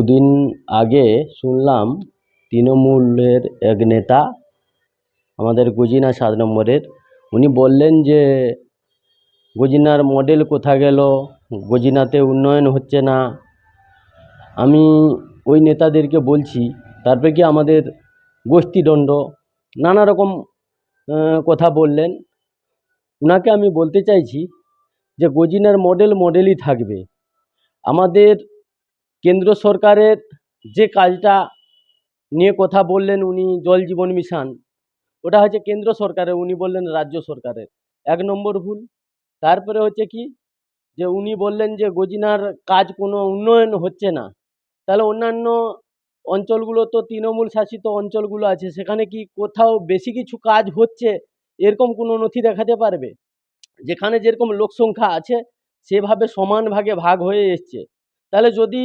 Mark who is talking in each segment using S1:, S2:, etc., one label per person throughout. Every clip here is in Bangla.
S1: দুদিন আগে শুনলাম তৃণমূলের এক নেতা, আমাদের গজিনা সাত নম্বরের, উনি বললেন যে গজিনার মডেল কোথা গেল? গজিনাতে উন্নয়ন হচ্ছে না। আমি ওই নেতাদেরকে বলছি, তারপরে কি আমাদের গোষ্ঠীদ্বন্দ্ব নানা রকম কথা বললেন। ওনাকে আমি বলতে চাইছি যে গজিনার মডেল মডেলই থাকবে। আমাদের কেন্দ্র সরকারের যে কাজটা নিয়ে কথা বললেন উনি, জল জীবন মিশন, ওটা হচ্ছে কেন্দ্র সরকারের, উনি বললেন রাজ্য সরকারের। এক নম্বর ভুল। তারপরে হচ্ছে কি? যে উনি বললেন যে গজিনার কাজ কোনো উন্নয়ন হচ্ছে না। তাহলে অন্যান্য অঞ্চলগুলো তো তৃণমূল শাসিত অঞ্চলগুলো আছে, সেখানে কি কোথাও বেশি কিছু কাজ হচ্ছে? এরকম কোনো নথি দেখাতে পারবে? যেখানে যেরকম লোক সংখ্যা আছে, সেভাবে সমান ভাগে ভাগ হয়ে এসছে। তাহলে যদি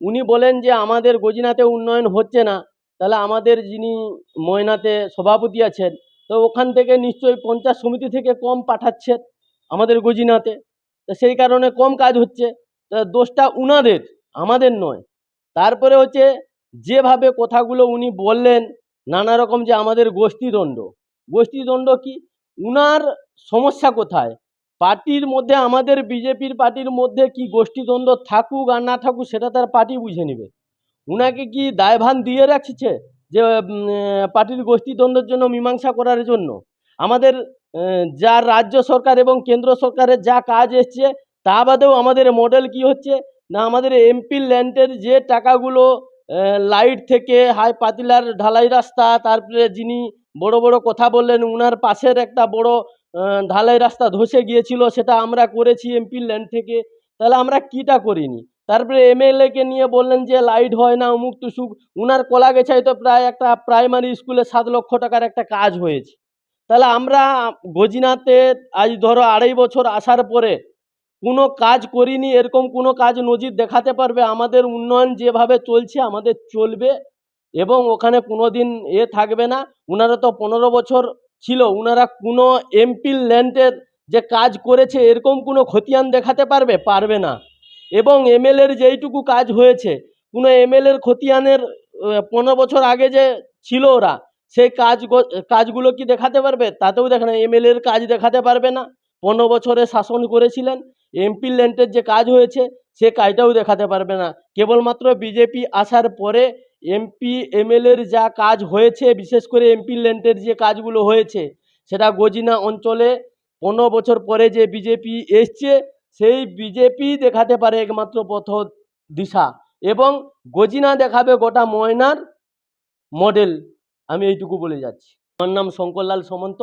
S1: উনি বলেন যে আমাদের গজিনাতে উন্নয়ন হচ্ছে না, তাহলে আমাদের যিনি ময়নাতে সভাপতি আছেন, তো ওখান থেকে নিশ্চয়ই পঞ্চায়েত সমিতি থেকে কম পাঠাচ্ছেন আমাদের গজিনাতে। তো সেই কারণে কম কাজ হচ্ছে, তা দোষটা উনাদের, আমাদের নয়। তারপরে হচ্ছে যেভাবে কথাগুলো উনি বললেন, নানা রকম যে আমাদের গোষ্ঠীদণ্ড গোষ্ঠীদণ্ড কি? উনার সমস্যা কোথায়? পার্টির মধ্যে, আমাদের বিজেপির পার্টির মধ্যে কি গোষ্ঠীদ্বন্দ্ব থাকুক আর না থাকুক, সেটা তার পার্টি বুঝে নেবে। উনাকে কি দায়ভান দিয়ে রাখছে যে পার্টির গোষ্ঠীদ্বন্দ্বের জন্য মীমাংসা করার জন্য? আমাদের যা রাজ্য সরকার এবং কেন্দ্র সরকারের যা কাজ এসছে, তা বাদেও আমাদের মডেল কি হচ্ছে? না, আমাদের এমপি ল্যান্ডের যে টাকাগুলো লাইট থেকে হাই পাতিলার ঢালাই রাস্তা, তারপরে যিনি বড় বড় কথা বললেন, উনার পাশের একটা বড় ঢালাই রাস্তা ধসে গিয়েছিল, সেটা আমরা করেছি এমপি ল্যান্ড থেকে। তাহলে আমরা কিটা করিনি? তারপরে এমএলএ কে নিয়ে বললেন যে লাইট হয় না, অমুক তুসুক উনার কলা গেছায় তো প্রায় একটা প্রাইমারি স্কুলে সাত লক্ষ টাকার একটা কাজ হয়েছে। তাহলে আমরা গজিনাতে আজ ধরো আড়াই বছর আসার পরে কোনো কাজ করিনি, এরকম কোনো কাজ নজির দেখাতে পারবে? আমাদের উন্নয়ন যেভাবে চলছে, আমাদের চলবে এবং ওখানে কোনো দিন এ থাকবে না। উনারা তো পনেরো বছর ছিল, উনারা কোনো এমপি ল্যান্ডের যে কাজ করেছে, এরকম কোনো খতিয়ান দেখাতে পারবে? পারবে না। এবং এমএলএর যেইটুকু কাজ হয়েছে, কোনো এমএলএর খতিয়ানের পনেরো বছর আগে যে ছিল ওরা, সেই কাজ কাজগুলো কি দেখাতে পারবে? তাতেও দেখে না এমএলএর কাজ দেখাতে পারবে না। পনেরো বছরে শাসন করেছিলেন, এমপি ল্যান্ডের যে কাজ হয়েছে সে কাজটাও দেখাতে পারবে না। কেবলমাত্র বিজেপি আসার পরে এমপি, এমএলএর যা কাজ হয়েছে, বিশেষ করে এমপি ল্যান্ডের যে কাজগুলো হয়েছে, সেটা গজিনা অঞ্চলে পনেরো বছর পরে যে বিজেপি এসছে, সেই বিজেপি দেখাতে পারে একমাত্র পথ দিশা এবং গজিনা দেখাবে গোটা ময়নার মডেল। আমি এইটুকু বলে যাচ্ছি। আমার নাম শঙ্করলাল সমন্ত।